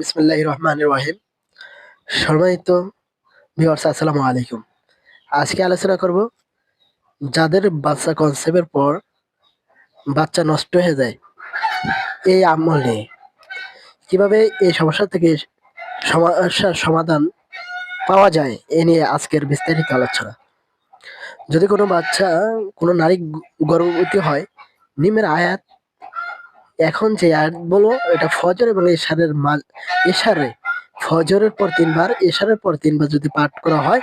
বিসমিল্লাহির রহমানির রহিম। সম্মানিত আসসালামু আলাইকুম। আজকে আলোচনা করব যাদের বাচ্চা কনসেপ্টের পর বাচ্চা নষ্ট হয়ে যায়, এই আমল নিয়ে। কীভাবে এই সমস্যা থেকে সমস্যার সমাধান পাওয়া যায়, এ নিয়ে আজকের বিস্তারিত আলোচনা। যদি কোনো বাচ্চা কোনো নারী গর্ভবতী হয়, নিমের আয়াত এখন যে আয়াত বলো, এটা ফজর এবং এশারের মাল এশারে ফজরের পর তিনবার, এশারের পর তিনবার যদি পাঠ করা হয়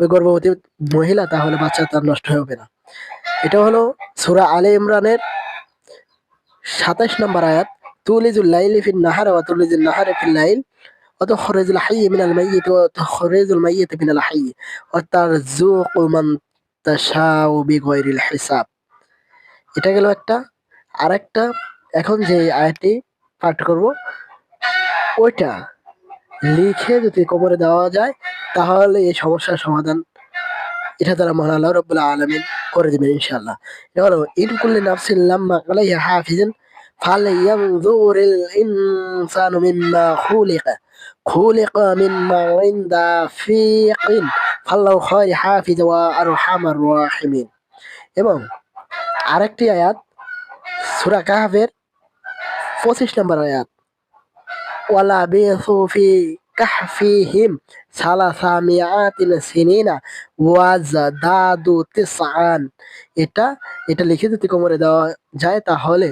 ওই গর্ভবতী মহিলা, তাহলে বাচ্চা তার নষ্ট হবে না। এটা হলো সুরা আলে ইমরানের সাতাশ নম্বর আয়াত, তুলিজুল লাইলি ফিন নাহার ওয়া তুলিজুল নাহারে ফিল লাইল অত খরেজুল হাইয়্যি মিনাল মাইয়িত ওয়া তুখরিজুল মাইয়িত মিনাল হাইয়্যি ওয়া তারযুকু মান তাশাউ বিগয়রিল হিসাব। এটা গেল একটা, আরেকটা এখন যে আয়াতটি পাঠ করব, ওইটা লিখে যদি কোমরে দেওয়া যায়, তাহলে এই সমস্যার সমাধান এটা তারা মহান আল্লাহ রব্বুল আলমিন করে দেবেন ইনশাআল্লাহ। এটা হলো, ইন কুল্লি নাফসিন লাম্মা আলাইহা হাফিজুন ইনসানু মিম্মা খুলিকা খুলিকা মিন মাইন দাফিকিন ফাল্লাহু খায়র হাফিজ ওয়া আরহামার রাহিমিন। এবং আরেকটি আয়াত, সূরা কাহফের পঁচিশ নম্বর আয়াত। ওয়ালা বিসু ফি কাহফিহিম সালাসা মিআতিন সিনিনা ওয়াজদাদু তিসআন। এটা এটা লিখে যদি কোমরে দেওয়া যায় তাহলে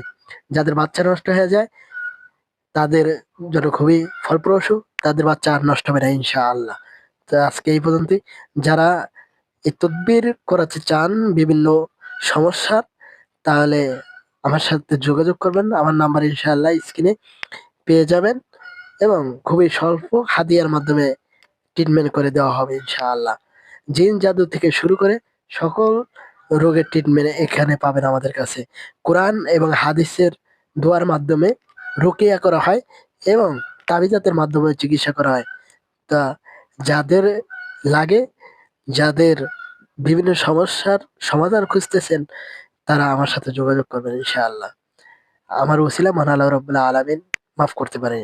যাদের বাচ্চা নষ্ট হয়ে যায়, তাদের জন্য খুবই ফলপ্রসূ, তাদের বাচ্চা আর নষ্ট হবে না, ইনশাআল্লাহ। তো আজকে এই পর্যন্তই। যারা এই তদবির করাতে চান বিভিন্ন সমস্যার, তাহলে আমার সাথে যোগাযোগ করবেন। আমার নাম্বার ইনশাআল্লাহ স্ক্রিনে পেয়ে যাবেন এবং খুবই স্বল্প হাদিয়ার মাধ্যমে ট্রিটমেন্ট করে দেওয়া হবে ইনশাআল্লাহ। জিন জাদু থেকে শুরু করে সকল রোগের ট্রিটমেন্ট এখানে পাবেন আমাদের কাছে। কোরআন এবং হাদিসের দোয়ার মাধ্যমে রোকেয়া করা হয় এবং তাবিজাতের মাধ্যমে চিকিৎসা করা হয়। তা যাদের লাগে, যাদের বিভিন্ন সমস্যার সমাধান খুঁজতেছেন তারা আমার সাথে যোগাযোগ করবেন, ইনশাআল্লাহ। আমার ওসিলা মান আল্লাহ রবাহ আলমিন মাফ করতে পারেন।